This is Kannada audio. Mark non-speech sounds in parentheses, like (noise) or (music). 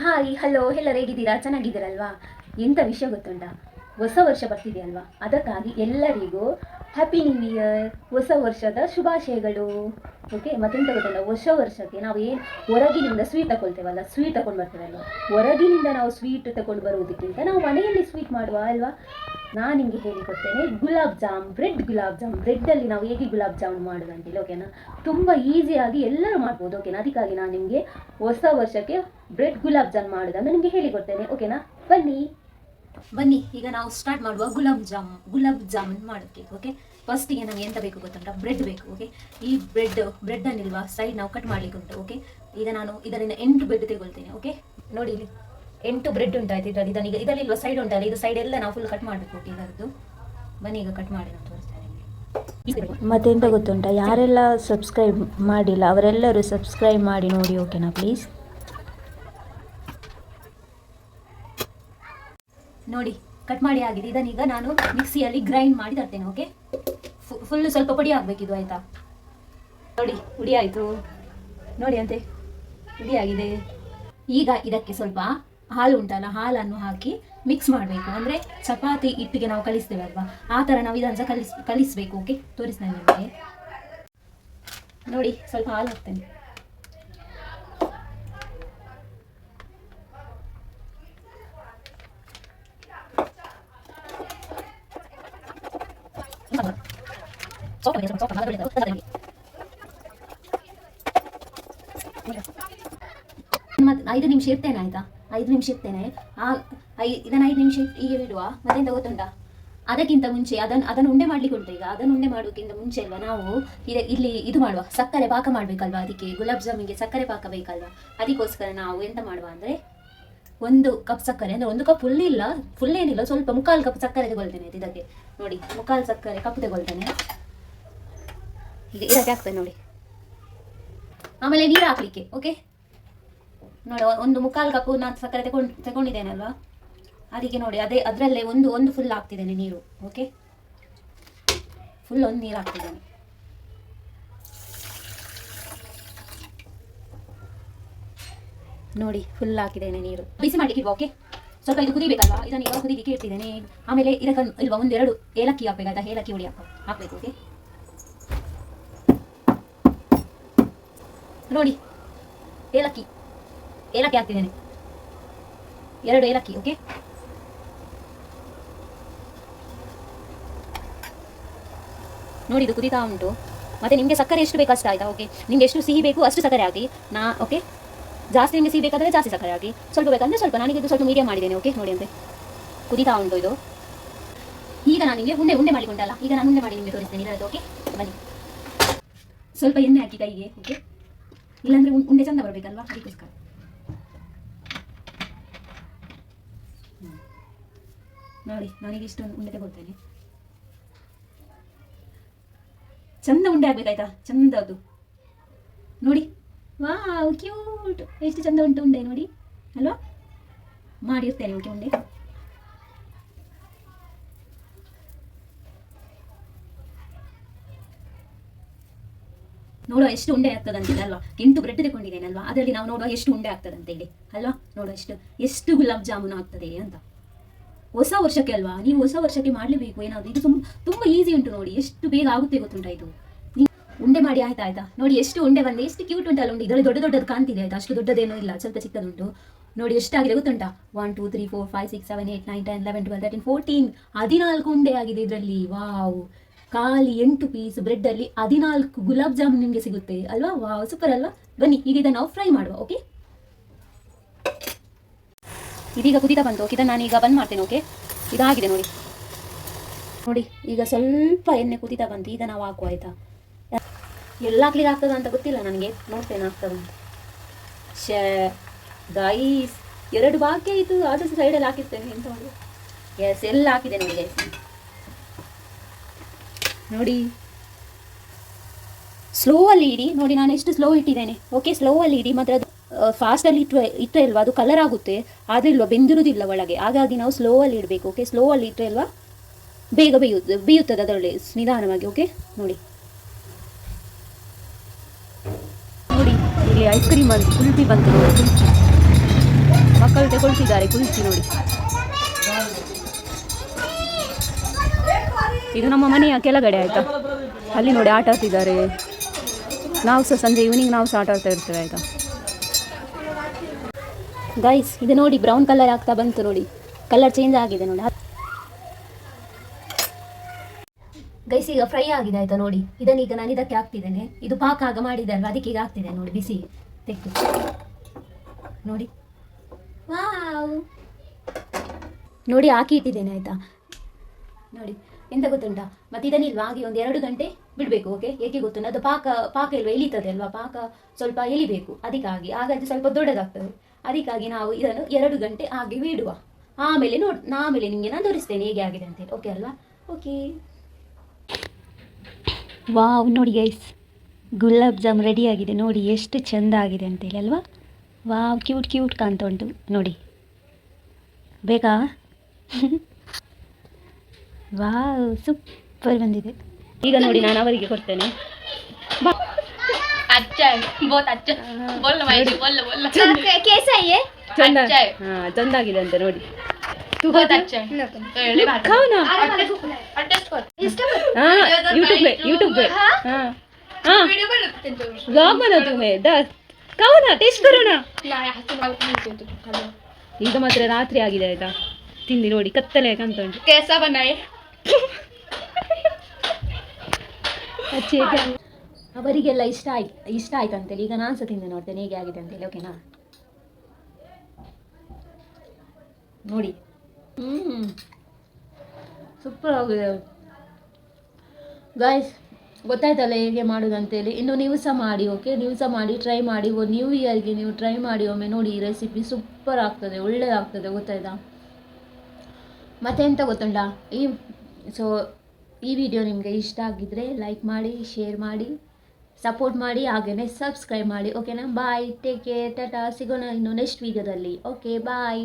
ಹಾಯ್, ಹಲೋ, ಎಲ್ಲರೂ ಹೇಗಿದ್ದೀರಾ? ಚೆನ್ನಾಗಿದ್ದೀರಲ್ವಾ? ಎಂಥ ವಿಷಯ ಗೊತ್ತುಂಟ? ಹೊಸ ವರ್ಷ ಬರ್ತಿದೆ ಅಲ್ವಾ? ಅದಕ್ಕಾಗಿ ಎಲ್ಲರಿಗೂ ಹ್ಯಾಪಿ ನ್ಯೂ ಇಯರ್ ಹೊಸ ವರ್ಷದ ಶುಭಾಶಯಗಳು. ಓಕೆ ಮತ್ತೆಂತ ಗೊತ್ತಲ್ಲ ಹೊಸ ವರ್ಷಕ್ಕೆ ನಾವು ಏನು ಹೊರಗಿನಿಂದ ಸ್ವೀಟ್ ತಗೊಳ್ತೇವಲ್ಲ ಸ್ವೀಟ್ ತಗೊಂಡು ಬರ್ತೇವಲ್ವ? ಹೊರಗಿನಿಂದ ನಾವು ಸ್ವೀಟ್ ತಗೊಂಡು ಬರುವುದಕ್ಕಿಂತ ನಾವು ಮನೆಯಲ್ಲಿ ಸ್ವೀಟ್ ಮಾಡುವ, ಅಲ್ವಾ? ನಾನು ನಿಮಗೆ ಹೇಳಿಕೊಡ್ತೇನೆ, gulab jam bread gulab jam ಬ್ರೆಡ್ಡಲ್ಲಿ ನಾವು ಹೇಗೆ ಗುಲಾಬ್ ಜಾಮ್ ಮಾಡೋದು ಓಕೆನಾ ತುಂಬ ಈಸಿಯಾಗಿ ಎಲ್ಲರೂ ಮಾಡ್ಬೋದು ಓಕೆನಾ ಅದಕ್ಕಾಗಿ ನಾನು ನಿಮಗೆ ಹೊಸ ವರ್ಷಕ್ಕೆ ಬ್ರೆಡ್ ಗುಲಾಬ್ ಜಾಮ್ ಮಾಡೋದನ್ನು ನಿಮಗೆ ಹೇಳಿಕೊಡ್ತೇನೆ ಓಕೆನಾ ಬನ್ನಿ. ಬನ್ನಿ, ಈಗ ನಾವು ಸ್ಟಾರ್ಟ್ ಮಾಡುವ ಗುಲಾಬ್ ಜಾಮ್, ಗುಲಾಬ್ ಜಾಮೂನ್ ಮಾಡೋಕ್ಕೆ ಓಕೆ ಫಸ್ಟಿಗೆ ನಮಗೆ ಎಂತ ಬೇಕು ಗೊತ್ತುಂಟ? ಬ್ರೆಡ್ ಬೇಕು ಓಕೆ ಈ ಬ್ರೆಡ್ ಬ್ರೆಡ್ ಅನ್ನಿಲ್ವಾ ಸೈಡ್ ನಾವು ಕಟ್ ಮಾಡ್ಲಿಕ್ಕೆ ಉಂಟು ಓಕೆ ಈಗ ನಾನು ಇದರಿಂದ ಎಂಟು ಬ್ರೆಡ್ ತೆಗೊಳ್ತೇನೆ ಓಕೆ ನೋಡಿ ಎಂಟು ಬ್ರೆಡ್ ಉಂಟಾಯ್ತು ಇದರಲ್ಲಿ. ಇದನ್ನೀಗ ಇದರಲ್ಲಿಲ್ವಾ? ಸೈಡ್ ಉಂಟಲ್ಲ ಇದು ಸೈಡ್ ಎಲ್ಲ ನಾವು ಫುಲ್ ಕಟ್ ಮಾಡಬೇಕು ಈಗ ಇದರದ್ದು ಬನ್ನಿ ಈಗ ಕಟ್ ಮಾಡಿ ನಾನು ತೋರಿಸ್ತೇನೆ ಮತ್ತೆ ಮತ್ತೆಂತ ಗೊತ್ತುಂಟ? ಯಾರೆಲ್ಲ ಸಬ್ಸ್ಕ್ರೈಬ್ ಮಾಡಿಲ್ಲ ಅವರೆಲ್ಲರೂ ಸಬ್ಸ್ಕ್ರೈಬ್ ಮಾಡಿ ನೋಡಿ ಓಕೆನಾ ಪ್ಲೀಸ್ ನೋಡಿ ಕಟ್ ಮಾಡಿ ಆಗಿದೆ. ಇದನ್ನೀಗ ನಾನು ಮಿಕ್ಸಿಯಲ್ಲಿ ಗ್ರೈಂಡ್ ಮಾಡಿ ತರ್ತೇನೆ ಓಕೆ ಫುಲ್ ಸ್ವಲ್ಪ ಪುಡಿ ಆಗಬೇಕಿದು ಆಯ್ತಾ? ನೋಡಿ ಪುಡಿ ಆಯ್ತು. ನೋಡಿ ಅಂತೆ ಪುಡಿ ಆಗಿದೆ. ಈಗ ಇದಕ್ಕೆ ಸ್ವಲ್ಪ ಹಾಲು ಉಂಟಲ್ಲ ಹಾಲನ್ನು ಹಾಕಿ ಮಿಕ್ಸ್ ಮಾಡಬೇಕು. ಅಂದರೆ ಚಪಾತಿ ಹಿಟ್ಟಿಗೆ ನಾವು ಕಲಿಸ್ತೇವಲ್ವಾ? ಆ ಥರ ನಾವು ಇದನ್ನು ಕಲಿಸ್, ಕಲಿಸ್ಬೇಕು ಓಕೆ ತೋರಿಸ್ತೇನೆ ನಿಮಗೆ. ನೋಡಿ, ಸ್ವಲ್ಪ ಹಾಲು ಹಾಕ್ತೇನೆ ಐದು ನಿಮಿಷ ಇರ್ತೇನೆ, ಆಯ್ತಾ? ಐದು ನಿಮಿಷ ಇರ್ತೇನೆ ಆ, ಐ, ಇದನ್ನು ಐದು ನಿಮಿಷ ಹೀಗೆ ಬಿಡುವ? ಮತ್ತೆಂತ ಗೊತ್ತುಂಟಾ? ಅದಕ್ಕಿಂತ ಮುಂಚೆ ಅದನ್ನು ಅದನ್ನು ಉಂಡೆ ಮಾಡ್ಲಿಕ್ಕೆ ಉಂಟು ಈಗ. ಅದನ್ನು ಉಂಡೆ ಮಾಡೋಕ್ಕಿಂತ ಮುಂಚೆ ಅಲ್ವಾ ನಾವು ಇದೆ, ಇಲ್ಲಿ ಇದು ಮಾಡುವ. ಸಕ್ಕರೆ ಪಾಕ ಮಾಡಬೇಕಲ್ವಾ ಅದಕ್ಕೆ? ಗುಲಾಬ್ ಜಾಮಿಗೆ ಸಕ್ಕರೆ ಪಾಕ ಬೇಕಲ್ವಾ? ಅದಕ್ಕೋಸ್ಕರ ನಾವು ಎಂತ ಮಾಡುವ ಅಂದರೆ ಒಂದು ಕಪ್ ಸಕ್ಕರೆ, ಅಂದರೆ ಒಂದು ಕಪ್ ಫುಲ್ ಇಲ್ಲ, ಫುಲ್ ಏನಿಲ್ಲ, ಸ್ವಲ್ಪ ಮುಕ್ಕಾಲು ಕಪ್ ಸಕ್ಕರೆ ತಗೊಳ್ತೇನೆ ಇದಕ್ಕೆ. ನೋಡಿ, ಮುಕ್ಕಾಲು ಸಕ್ಕರೆ ಕಪ್ ತಗೊಳ್ತೇನೆ. ಇದಕ್ಕೆ ಹಾಕ್ತೇನೆ ನೋಡಿ. ಆಮೇಲೆ ನೀರು ಹಾಕ್ಲಿಕ್ಕೆ ಓಕೆ ನೋಡಿ, ಒಂದು ಮುಕ್ಕಾಲು ಕಪ್ಪು ನಾನು ಸಕ್ಕರೆ ತಗೊಂಡು, ತಗೊಂಡಿದ್ದೇನಲ್ವಾ? ಅದಕ್ಕೆ ನೋಡಿ, ಅದೇ, ಅದರಲ್ಲೇ ಒಂದು ಒಂದು ಫುಲ್ ಹಾಕ್ತಿದ್ದೇನೆ ನೀರು ಓಕೆ ಫುಲ್ ಒಂದು ನೀರು ಹಾಕ್ತಿದ್ದೇನೆ. ನೋಡಿ ಫುಲ್ ಹಾಕಿದ್ದೇನೆ ನೀರು. ಬಿಸಿ ಮಾಡಲಿಕ್ಕೆ ಓಕೆ ಸ್ವಲ್ಪ ಇದು ಕುದಿಬೇಕಲ್ವಾ? ಇದನ್ನು ಇವಾಗ ಕುದಿಲಿಕ್ಕೆ ಇಟ್ಟಿದ್ದೇನೆ ಆಮೇಲೆ ಇದಕ್ಕೆ ಇಲ್ವಾ, ಒಂದೆರಡು ಏಲಕ್ಕಿ ಹಾಕ್ಬೇಕಾಯ್ತಾ ಏಲಕ್ಕಿ ಹುಡಿ ಹಾಕ, ಹಾಕ್ಬೇಕು ಓಕೆ ನೋಡಿ, ಏಲಕ್ಕಿ. ಏಲಕ್ಕಿ ಹಾಕ್ತಿದ್ದೇನೆ. ಎರಡು ಏಲಕ್ಕಿ ಓಕೆ ನೋಡಿ ಇದು ಕುದೀತಾ ಉಂಟು. ಮತ್ತೆ ನಿಮಗೆ ಸಕ್ಕರೆ ಎಷ್ಟು ಬೇಕು ಅಷ್ಟು ಆಯ್ತಾ ಓಕೆ ನಿಮ್ಗೆ ಎಷ್ಟು ಸಿಹಿ ಬೇಕು ಅಷ್ಟು ಸಕ್ಕರೆ ಹಾಕಿ. ನಾ ಓಕೆ ಜಾಸ್ತಿ ನಿಮಗೆ ಸಿಹಿ ಬೇಕಾದರೆ ಜಾಸ್ತಿ ಸಕ್ಕರೆ ಹಾಕಿ. ಸ್ವಲ್ಪ ಬೇಕಂದ್ರೆ ಸ್ವಲ್ಪ, ನನಗೆ ಇದು ಸ್ವಲ್ಪ ಮೀಡಿಯಂ ಮಾಡಿದ್ದೇನೆ ಓಕೆ ನೋಡಿ ಅಂತೆ. ಕುದೀತಾ ಉಂಟು ಇದು. ಈಗ ನಾನು ನಿಮಗೆ ಉಂಡೆ ಉಂಡೆ ಮಾಡಿಕೊಂಡಲ್ಲ ಈಗ ನಾನು ಉಂಡೆ ಮಾಡಿ ನಿಮಗೆ ತೋರಿಸ್ತೇನೆ. ಇದರದ್ದು ಓಕೆ ಬನ್ನಿ. ಸ್ವಲ್ಪ ಎಣ್ಣೆ ಹಾಕಿ ಕೈಗೆ ಓಕೆ ಇಲ್ಲಾಂದ್ರೆ ಉಂಡೆ ಚಂದ ಬರಬೇಕಲ್ವಾ? ಅದಕ್ಕೋಸ್ಕರ. ನೋಡಿ ನಾನೀಗ ಇಷ್ಟು ಉಂಡೆ ತಗೊಳ್ತೇನೆ. ಚಂದ ಉಂಡೆ ಆಗ್ಬೇಕಾಯ್ತಾ? ಚಂದ ಅದು. ನೋಡಿ. ವಾವ್ ಕ್ಯೂಟ್ ಎಷ್ಟು ಚಂದ ಉಂಟು ಉಂಡೆ ನೋಡಿ. ಅಲ್ವಾ? ಮಾಡಿರ್ತೇನೆ ಉಂಡೆ. ನೋಡುವ ಎಷ್ಟು ಉಂಡೆ ಆಗ್ತದಂತೆ ಅಲ್ವಾ? ಎಂಟು ಬ್ರೆಡ್ ತಗೊಂಡಿದ್ದೇನೆ, ಅಲ್ವಾ? ಅದರಲ್ಲಿ ನಾವು ನೋಡುವ ಎಷ್ಟು ಉಂಡೆ ಆಗ್ತದಂತ ಹೇಳಿ. ಅಲ್ವಾ? ನೋಡುವ ಎಷ್ಟು ಎಷ್ಟು ಗುಲಾಬ್ ಜಾಮೂನು ಆಗ್ತದೆ ಅಂತ. ಹೊಸ ವರ್ಷಕ್ಕೆ ಅಲ್ವಾ? ನೀವು ಹೊಸ ವರ್ಷಕ್ಕೆ ಮಾಡಲೇಬೇಕು, ಏನಾದ್ರು. ಇದು ತುಂಬ ತುಂಬ ಈಸಿ ಉಂಟು ನೋಡಿ. ಎಷ್ಟು ಬೇಗ ಆಗುತ್ತೆ ಗೊತ್ತುಂಟ ಇದು? ಉಂಡೆ ಮಾಡಿ ಆಯ್ತಾ ಆಯ್ತಾ? ನೋಡಿ, ಎಷ್ಟು ಉಂಡೆ ಬಂದು ಎಷ್ಟು ಕ್ಯೂಟ್ ಉಂಟಲ್ಲ ಉಂಡೆ. ಇದರಲ್ಲಿ ದೊಡ್ಡ ದೊಡ್ಡದು ಕಾಣ್ತಿದೆ, ಆಯ್ತಾ? ಅಷ್ಟು ದೊಡ್ಡದೇನೂ ಇಲ್ಲ. ಸ್ವಲ್ಪ ಚಿಕ್ಕದುಂಟು. ನೋಡಿ, ಎಷ್ಟಾಗಿದೆ ಗೊತ್ತುಂಟಾ? One two three four five six seven eight nine ten eleven twelve thirteen fourteen ಹದಿನಾಲ್ಕು ಉಂಡೆ ಆಗಿದೆ ಇದರಲ್ಲಿ. ವಾವ್ ಖಾಲಿ ಎಂಟು ಪೀಸ್ ಬ್ರೆಡ್ ಅಲ್ಲಿ ಹದಿನಾಲ್ಕು ಗುಲಾಬ್ ಜಾಮೂನ್ ನಿಮಗೆ ಸಿಗುತ್ತೆ. ಅಲ್ವಾ? ವಾವ್ ಸೂಪರ್ ಅಲ್ವಾ? ಬನ್ನಿ, ಈಗ ಇದನ್ನು ನಾವು ಫ್ರೈ ಮಾಡುವ ಓಕೆ ಇದೀಗ ಕುದಿತ ಬಂತು. ಇದನ್ನು ನಾನೀಗ ಬಂದ್ ಮಾಡ್ತೇನೆ, ಓಕೆ? ಇದಾಗಿದೆ ನೋಡಿ. ನೋಡಿ, ಈಗ ಸ್ವಲ್ಪ ಎಣ್ಣೆ ಕುದಿತ ಬಂತು. ಈಗ ನಾವು ಹಾಕುವ, ಆಯ್ತಾ? ಎಲ್ಲ ಹಾಕ್ಲಿಕ್ಕೆ ಆಗ್ತದ ಅಂತ ಗೊತ್ತಿಲ್ಲ ನನಗೆ. ನೋಡ್ತೇನೆ ಆಗ್ತದ ಶೇ ಗೈಸ್ ಎರಡು ಬಾಕಿ ಆಯಿತು. ಆದಷ್ಟು ಸೈಡಲ್ಲಿ ಹಾಕಿರ್ತೇನೆ. ಎಂತ ಮಾಡಿ ಎಸ್ ಎಲ್ಲ ಹಾಕಿದೆ ನೋಡಿ, guys. ನೋಡಿ. ಸ್ಲೋ ಅಲ್ಲಿ ಇಡಿ. ನೋಡಿ, ನಾನು ಎಷ್ಟು ಸ್ಲೋ ಇಟ್ಟಿದ್ದೇನೆ. ಓಕೆ ಸ್ಲೋ ಅಲ್ಲಿ ಇಡಿ. ಮಾತ್ರ ಫಾಸ್ಟಲ್ಲಿ ಇಟ್ಟರೆ ಇಟ್ಟರೆ ಇಲ್ವಾ ಅದು ಕಲರ್ ಆಗುತ್ತೆ. ಆದರೆ ಇಲ್ವಾ ಬೆಂದಿರುವುದಿಲ್ಲ ಒಳಗೆ. ಹಾಗಾಗಿ ನಾವು ಸ್ಲೋ ಅಲ್ಲಿ ಇಡಬೇಕು ಓಕೆ ಸ್ಲೋ ಅಲ್ಲಿ ಇಟ್ಟರೆ ಅಲ್ವಾ? ಬೇಗ ಬೇಯುತ್ತೆ ಬೇಯುತ್ತದೆ ಅದರಲ್ಲಿ, ನಿಧಾನವಾಗಿ ಓಕೆ ನೋಡಿ. ನೋಡಿ, ಇಲ್ಲಿ ಐಸ್ ಕ್ರೀಮ್ ಬಂದು, ಕುಲ್ಫಿ ಬಂತು ನೋಡಿ, ಕುಲ್ಫಿ. ತಗೊಳ್ತಿದ್ದಾರೆ ಕುಲ್ಫಿ ನೋಡಿ. ಇದು ನಮ್ಮ ಮನೆಯ ಕೆಳಗಡೆ ಆಯಿತಾ? ಅಲ್ಲಿ ನೋಡಿ ಆಟ ಆಡ್ತಿದ್ದಾರೆ. ನಾವು ಸಹ ಸಂಜೆ ಈವ್ನಿಂಗ್ ನಾವು ಸಹ ಆಟ ಆಡ್ತಾ ಇರ್ತೇವೆ, ಆಯಿತಾ? ಗೈಸ್ ಇದು ನೋಡಿ ಬ್ರೌನ್ ಕಲರ್ ಆಗ್ತಾ ಬಂತು ನೋಡಿ. ಕಲರ್ ಚೇಂಜ್ ಆಗಿದೆ ನೋಡಿ. ಗೈಸ್ ಈಗ ಫ್ರೈ ಆಗಿದೆ ಆಯ್ತಾ ನೋಡಿ. ಇದನ್ನೀಗ ನಾನು ಇದಕ್ಕೆ ಹಾಕ್ತಿದ್ದೇನೆ. ಇದು ಪಾಕ ಆಗ ಮಾಡಿದೆ ಅಲ್ವಾ? ಅದಕ್ಕೆ ಈಗ ಹಾಕ್ತಿದೆ ನೋಡಿ, ಬಿಸಿ. ತೆಗೆದು ನೋಡಿ. ನೋಡಿ, ಹಾಕಿ ಇಟ್ಟಿದ್ದೇನೆ ಆಯ್ತಾ? ನೋಡಿ. ಎಂತ ಗೊತ್ತುಂಟಾ? ಮತ್ತೆ ಇದನ್ನಿಲ್ವಾ ಹಾಗೆ ಒಂದು ಎರಡು ಗಂಟೆ ಬಿಡಬೇಕು ಓಕೆ ಏಕೆ ಗೊತ್ತುಂಟು? ಅದು ಪಾಕ ಪಾಕ ಇಲ್ವಾ? ಎಳಿತದೆ ಅಲ್ವಾ? ಪಾಕ ಸ್ವಲ್ಪ ಎಳಿಬೇಕು, ಅದಕ್ಕಾಗಿ. ಹಾಗಾದ್ರೆ ಸ್ವಲ್ಪ ದೊಡ್ಡದಾಗ್ತದೆ. ಅದಕ್ಕಾಗಿ ನಾವು ಇದನ್ನು ಎರಡು ಗಂಟೆ ಹಾಗೆ ಬಿಡುವ. ಆಮೇಲೆ ನೋಡ್, ಆಮೇಲೆ ನಿಮಗೆ ನಾನು ತೋರಿಸ್ತೇನೆ ಹೇಗೆ ಆಗಿದೆ ಅಂತೇಳಿ ಓಕೆ ಅಲ್ವಾ? ಓಕೆ ವಾವ್ ನೋಡಿ ಗೈಸ್ ಗುಲಾಬ್ ಜಾಮ್ ರೆಡಿ ಆಗಿದೆ. ನೋಡಿ ಎಷ್ಟು ಚೆಂದ ಆಗಿದೆ ಅಂತೇಳಿ ಅಲ್ವಾ? ವಾವ್ ಕ್ಯೂಟ್ ಕ್ಯೂಟ್ ಕಾಣ್ತಾ ಉಂಟು. ನೋಡಿ. ಬೇಕಾ? (laughs) ವಾವ್ ಸೂಪರ್ ಬಂದಿದೆ. ಈಗ ನೋಡಿ ನಾನು ಅವರಿಗೆ ಕೊಡ್ತೇನೆ. ಚಂದಾಗಿದೆ ಅಂತ ನೋಡಿ. ಯೂಟ್ಯೂಬ್ ದಸ್ ಟೇಸ್ಟ್ ಬರೋಣ. ಈಗ ಮಾತ್ರ ರಾತ್ರಿ ಆಗಿದೆ ಆಯ್ತಾ? ತಿಂಡಿ ನೋಡಿ ಕತ್ತಲೆ ಕಾಣ್ತಾ ಉಂಟು ಅವರಿಗೆಲ್ಲ ಇಷ್ಟ ಆಯ್ತು ಇಷ್ಟ ಆಯ್ತು ಅಂತೇಳಿ ಈಗ ನಾನು ಸಹ ತಿಂದು ನೋಡ್ತೇನೆ. ಹೇಗೆ ಆಗಿದೆ ಅಂತೇಳಿ ಓಕೆನಾ ನೋಡಿ. ಹ್ಞೂ ಸೂಪರ್ ಆಗಿದೆ. ಗಾಯ್ಸ್ ಗೊತ್ತಾಯ್ತಲ್ಲ ಹೇಗೆ ಮಾಡೋದಂತೇಳಿ. ಇನ್ನು ನೀವು ಸಹ ಮಾಡಿ ಓಕೆ ನೀವು ಸಹ ಮಾಡಿ ಟ್ರೈ ಮಾಡಿ. ಓ ನ್ಯೂ ಇಯರ್ಗೆ ನೀವು ಟ್ರೈ ಮಾಡಿ, ಒಮ್ಮೆ ನೋಡಿ ಈ ರೆಸಿಪಿ ಸೂಪರ್ ಆಗ್ತದೆ ಒಳ್ಳೆಯದಾಗ್ತದೆ ಗೊತ್ತಾಯ್ತಾ? ಮತ್ತೆಂತ ಗೊತ್ತುಂಟಾ? ಈ ಸೊ ಈ ವಿಡಿಯೋ ನಿಮಗೆ ಇಷ್ಟ ಆಗಿದ್ದರೆ ಲೈಕ್ ಮಾಡಿ ಶೇರ್ ಮಾಡಿ ಸಪೋರ್ಟ್ ಮಾಡಿ ಹಾಗೆಯೇ ಸಬ್ಸ್ಕ್ರೈಬ್ ಮಾಡಿ ಓಕೆನಾ ಬಾಯ್ ಟೇಕ್ ಕೇರ್ ಟಾಟಾ ಸಿಗೋಣ ಇನ್ನು ನೆಕ್ಸ್ಟ್ ವಿಡಿಯೋದಲ್ಲಿ ಓಕೆ ಬಾಯ್